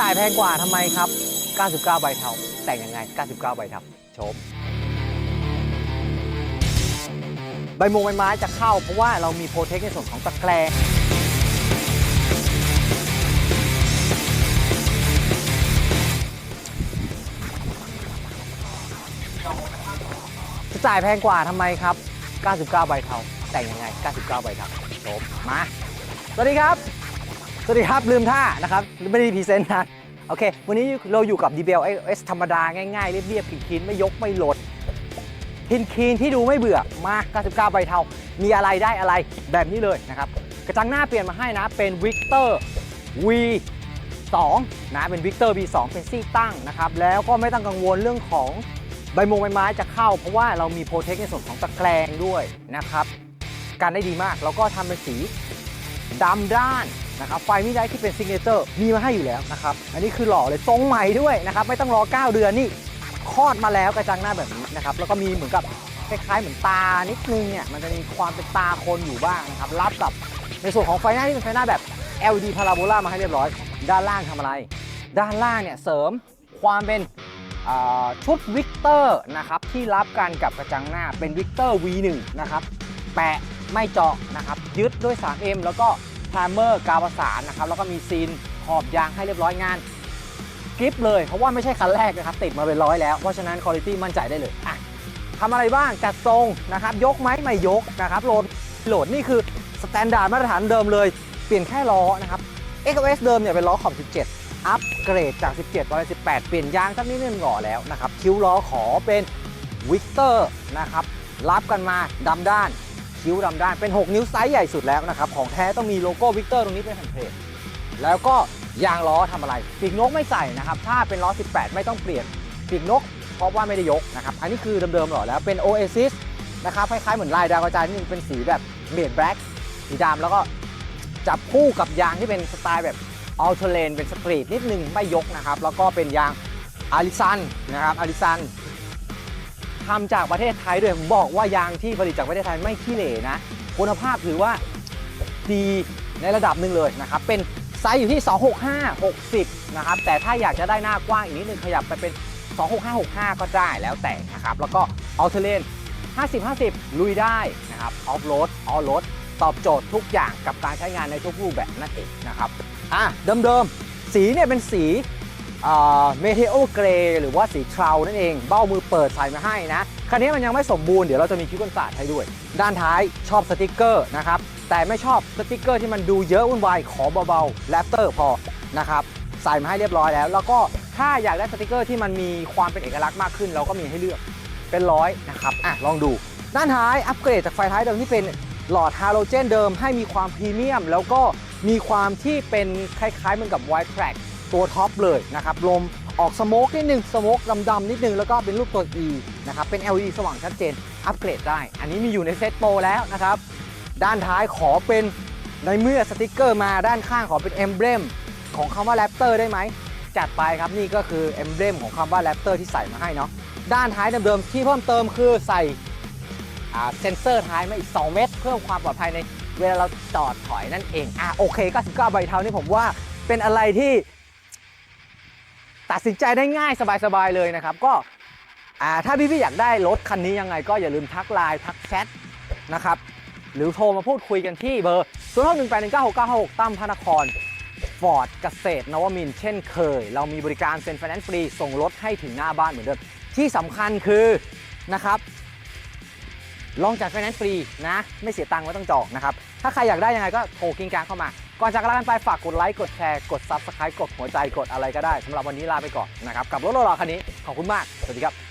จ่ายแพงกว่าทำไมครับ 99 ใบเทาแต่งยังไง 99 ใบเทาชม ใบมงใบไม้จะเข้า เพราะว่าเรามีโปรเทคในส่วนของตะแกรงจะจ่ายแพงกว่าทำไมครับ 99 ใบเทาแต่งยังไง 99 ใบเทาจบมา สวัสดีครับ วัสดีครับลืมท่านะครับไม่ได้พรีเซนต์นะโอเค วันนี้เราอยู่กับ DBL S ธรรมดาง่ายๆ เรียบๆคินๆไม่ยกไม่หลดคินคีนที่ดูไม่เบื่อมา 99 ใบเทา มีอะไรได้อะไรแบบนี้เลยนะครับ กระจังหน้าเปลี่ยนมาให้นะ เป็น Victor V 2นะเป็นวิกเตอร์ V2 เป็นซี่ตั้งนะครับ แล้วก็ไม่ต้องกังวลเรื่องของใบมงใบไม้จะเข้า เพราะว่าเรามีโปรเทคในส่วนของตะแกรงด้วยนะครับ การได้ดีมากแล้วก็ทำเป็นสีดำด้าน นะครับไฟมิไลท์ที่เป็นซิกเนเจอร์มีมาให้อยู่แล้วนะครับ อันนี้คือหล่อเลยทรงใหม่ด้วยนะครับ ไม่ต้องรอ 9 เดือนนี่คลอดมาแล้วกระจังหน้าแบบนี้นะครับ แล้วก็มีเหมือนกับคล้ายๆเหมือนตานิดนึงเนี่ยมันจะมีความเป็นตาคนอยู่บ้างนะครับรับกับในส่วนของไฟหน้าที่เป็นไฟหน้าแบบ LED พาราโบลามาให้เรียบร้อย ด้านล่างทำอะไร ด้านล่างเนี่ยเสริมความเป็นชุดวิกเตอร์นะครับที่รับกันกับกระจังหน้าเป็นวิกเตอร์ V1 นะครับแปะไม่เจาะนะครับยึดด้วย 3M แล้วก็ พราเมอร์กาวประสานนะครับแล้วก็มีซีนขอบยางให้เรียบร้อยงานกริปเลย เพราะว่าไม่ใช่คันแรกนะครับ ติดมาเป็นร้อยแล้ว เพราะฉะนั้นคุณภาพมั่นใจได้เลยอะทำอะไรบ้างจัดทรงนะครับ ยกไหมไม่ยกนะครับโหลดโหลดนี่คือสแตนดาร์ดมาตรฐานเดิมเลย เปลี่ยนแค่ล้อนะครับ XOS เดิมเนี่ยเป็นล้อขอบ 17 อัปเกรดจาก 17ไป18 เปลี่ยนยางสักนิดนึงห่อแล้วนะครับ คิ้วล้อขอเป็นวิกเตอร์นะครับ รับกันมาดำด้าน คิ้วดำด้านเป็น 6 นิ้วไซส์ใหญ่สุดแล้วนะครับ ของแท้ต้องมีโลโก้วิกเตอร์ตรงนี้เป็นแผ่นเพลทแล้วก็ยางล้อทำอะไรปีกนกไม่ใส่นะครับ ถ้าเป็นล้อ 18 ไม่ต้องเปลี่ยนปีกนก เพราะว่าไม่ได้ยกนะครับ อันนี้คือเดิมๆหล่อแล้วเป็น Oasis นะครับคล้ายๆเหมือนลายดาวกระจายนิดนึงเป็นสีแบบเบดแบล็กสีดำแล้วก็จับคู่กับยางที่เป็นสไตล์แบบอัลเทเลนเป็นสตรีทนิดนึงไม่ยกนะครับ แล้วก็เป็นยางอาริซันนะครับอาริซัน ทำจากประเทศไทยด้วยผมบอกว่ายางที่ผลิตจากประเทศไทยไม่ขี้เหร่นะ คุณภาพถือว่าดีในระดับหนึ่งเลยนะครับ เป็นไซส์อยู่ที่ 265 60 นะครับ แต่ถ้าอยากจะได้หน้ากว้างอีกนิดนึงขยับไปเป็น 265 65 ก็ได้แล้วแต่นะครับ แล้วก็อัลเทเลน50 50 ลุยได้นะครับ ออฟโรด ออโรด ตอบโจทย์ทุกอย่างกับการใช้งานในทุกรูปแบบนั่นเองนะครับ อะเดิมๆ สีเนี่ยเป็นสี เมเทโอเกรหรือว่าสีเทานั่นเอง เบ้ามือเปิดใส่มาให้นะ คันนี้มันยังไม่สมบูรณ์ เดี๋ยวเราจะมีคิ้วกันศาสตร์ให้ด้วย ด้านท้ายชอบสติกเกอร์นะครับ แต่ไม่ชอบสติกเกอร์ที่มันดูเยอะวุ่นวาย ขอเบาๆแรปเตอร์พอนะครับใส่มาให้เรียบร้อยแล้ว แล้วก็ถ้าอยากได้สติกเกอร์ที่มันมีความเป็นเอกลักษณ์มากขึ้น เราก็มีให้เลือกเป็นร้อยนะครับอะลองดู ด้านท้ายอัปเกรดจากไฟท้ายเดิมที่เป็นหลอดฮาโลเจนเดิมให้มีความพรีเมียม แล้วก็มีความที่เป็นคล้ายๆเหมือนกับไวท์แทร็ก ตัวท็อปเลยนะครับลมออกสโมกนิดนึงสโมกดำๆนิดนึงแล้วก็เป็นรูปตัว E นะครับเป็น LED สว่างชัดเจนอัปเกรดได้ อันนี้มีอยู่ในเซตโปรแล้วนะครับ ด้านท้ายขอเป็นในเมื่อสติกเกอร์มาด้านข้างขอเป็นเอมเบรมของคำว่าแรปเตอร์ได้ไหมจัดไปครับนี่ก็คือเอมเบรมของคำว่าแรปเตอร์ที่ใส่มาให้เนาะด้านท้ายเดิมๆที่เพิ่มเติมคือใส่เซนเซอร์ท้ายมาอีก 2 เมตร เพิ่มความปลอดภัยในเวลาเราจอดถอยนั่นเองอะโอเค 99 ใบเทานี่ผมว่าเป็นอะไรที่ ตัดสินใจได้ง่ายสบายๆเลยนะครับ ก็ถ้าพี่ๆอยากได้รถคันนี้ยังไง ก็อย่าลืมทักไลน์ทักแชทนะครับหรือโทรมาพูดคุยกันที่เบอร์ 0 6 1 8 1 9 6 9 6ตั้มพระนครฟอร์ดเกษตรนวมินเช่นเคย เรามีบริการเซ็นไฟแนนซ์ฟรี ส่งรถให้ถึงหน้าบ้านเหมือนเดิมที่สำคัญคือนะครับ ลองจัดไฟแนนซ์ฟรีนะ ไม่เสียตังค์ไม่ต้องจองนะครับ ถ้าใครอยากได้ยังไงก็โทรกิ้งกลางเข้ามา ก่อนจากลากันไปฝากกดไลค์กดแชร์กด Subscribe กดหัวใจกดอะไรก็ได้สำหรับวันนี้ลาไปก่อนนะครับกับรถหล่อๆคันนี้ขอบคุณมากสวัสดีครับ